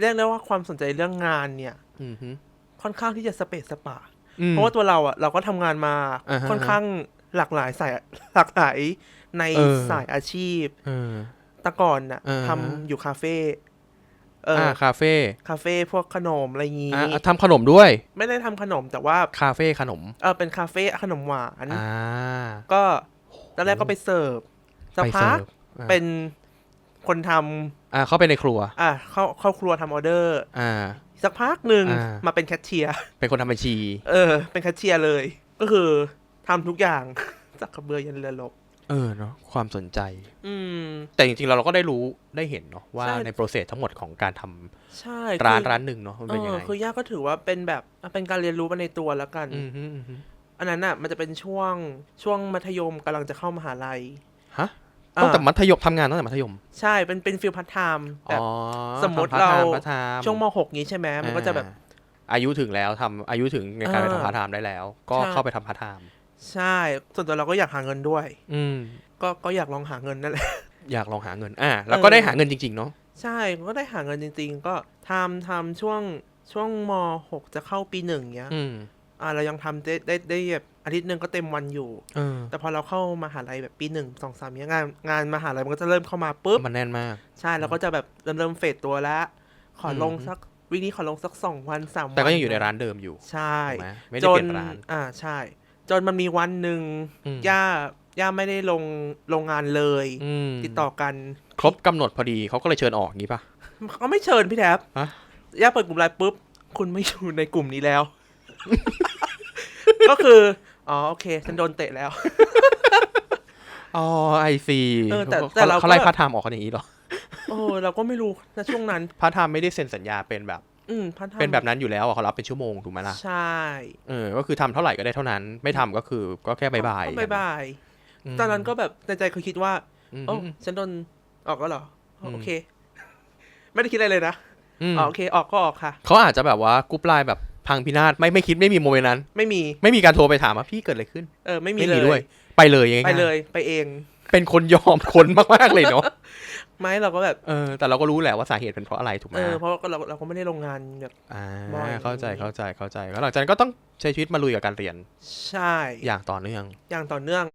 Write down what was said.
เรียกได้ว่าความสนใจเรื่องงานเนี่ย อือฮึ ค่อนข้างที่จะสเปซสปาอืมเพราะว่าตัวเราอะเราก็ทำงานมาอ่าฮะค่อนข้างหลากหลายสายหลากหลายในเออ สายอาชีพ เออ แต่ก่อนน่ะอ่าฮะ ทำอยู่คาเฟ่เอออ่าอคาเฟ่คาเฟ่พวกขนมอะไรอย่างงี้ อ่าทำขนมด้วย ไม่ได้ทำขนมแต่ว่าคาเฟ่ขนม เออเป็นคาเฟ่ขนมหวาน อ่า ก็ตอนแรกก็ไปเสิร์ฟสักไปพัเสิกร์ฟอ่า เป็น คนทำอ่าเข้าไปในครัว อะเข้าเข้าครัวทำออเดอร์ อ่า สักพักหนึ่งอ่า มาเป็นแคชเชียร์เป็นคนทำบัญชี เออ เป็นแคชเชียร์เลย ก็คือทำทุกอย่าง จากกระเบือยันเรือรบเออเนาะความสนใจ อืม แต่จริงๆเราเราก็ได้รู้ได้เห็นเนาะว่าใช่ ในโปรเซสทั้งหมดของการทำใช่ร้านคือร้านหนึ่งเนาะมันเอเป็นยังอไงคือย่าก็ถือว่าเป็นแบบอะเป็นการเรียนรู้ไปในตัวแล้วกันอืมฮึอืมฮึอันนั้นอะมันจะเป็นช่วงช่วงมัธยมกำลังจะเข้ามหาลัย ฮะ ตั้งแต่อะมัธยมทำงานตั้งแต่มัธยม ใช่เป็นเป็นฟิลพัฒไทม์แบบอ๋อสมมุติทำพาร์ทไทเราพาร์ทไทม์ช่วงมหกนี้ใช่ไหมมันก็จะแบบอ่าอายุถึงแล้วทำอายุถึงในการไปอ่าทำพาร์ทไทม์ได้แล้ว ก็ใช่เข้าไปทำพาร์ทไทม์ใช่ ส่วนตัวเราก็อยากหาเงินด้วย อืมก็ก็อยากลองหาเงินนั่นแหละอยากลองหาเงิน อ่าแล้วก็เออได้หาเงินจริง ๆ เนาะใช่ก็ได้หาเงินจริง ๆ ก็ทำทำช่วงช่วงมหกจะเข้าปีหนึ่งเนี้ยอืมอ่าเรายังทำได้ได้ได้แบบ อาทิตย์หนึ่งก็เต็มวันอยู่ เออแต่พอเราเข้ามหาลัยแบบปีหนึ่งสองสามเนี้ยงานงานมหาลัยมันก็จะเริ่มเข้ามาปุ๊บ มันแน่นมาก ใช่เราก็จะแบบเริ่มเริ่มเฟดตัวแล้ว ขอลงอืมสักวีคนี้ขอลงสักสองวันสามวันแต่ก็ยังอยู่ในร้านเดิมอยู่ใช่ถูกไหมไม่จได้เปนลี่ยนร้าน อ่าใช่ จนมันมีวันหนึ่งอืม ย่าย่าไม่ได้ลงโรงงานเลย อืมติดต่อกันครบกำหนดพอดีเขาก็เลยเชิญออกงี้ป่ะ เขาไม่เชิญพี่แท็บฮะ ย่าเปิดกลุ่มไลน์ปุ๊บ คุณไม่อยู่ในกลุ่มนี้แล้ว ก็คือ อ๋อโอเค ฉันโดนเตะแล้ว อ๋อไอซีเออแต่แต่เราก็ เขาไล่พาร์ทไทม์ออกกันอย่างนี้เหรอโอ้เราก็ไม่รู้นะช่วงนั้น พาร์ทไทม์ไม่ได้เซ็นสัญญาเป็นแบบ อืมพันธะเป็นแบบนั้นอยู่แล้วอะเขารับเป็นชั่วโมงถูกไหมล่ะใช่เออก็คือทำเท่าไหร่ก็ได้เท่านั้น ไม่ทำก็คือก็แค่บายบายก็บายบายมตอนนั้นก็แบบในใจคือคิดว่า อืม โอ้ฉันโดนออกก็เหรออ๋ออืมโอเค ไม่ได้คิดอะไรเลยนะอืมอ๋อโอเค ออกก็ออกค่ะ เขาอาจจะแบบว่ากรุ๊ปไลน์แบบ พังพินาศไม่ไม่คิดไม่มีโมเมนต์นั้น ไม่มีไม่มีการโทรไปถามว่าพี่เกิดอะไรขึ้น เออไม่มีไม่เลมียด้วยไปเลยง่ายๆไปเลยไปเอง เป็นคนยอมคนมากๆเลยเนาะไม่เราก็แบบเออแต่เราก็รู้แหละว่าสาเหตุเป็นเพราะอะไรถูกไหมเออเพราะว่าเราเราก็ไม่ได้ลงงานแบบ อ่าบ่อย เข้าใจเข้าใจเข้าใจแล้วหลังจากนั้นก็ต้องใช้ชีวิตมาลุยกับการเรียนใช่อย่างต่อเนื่อง อย่างต่อเนื่อง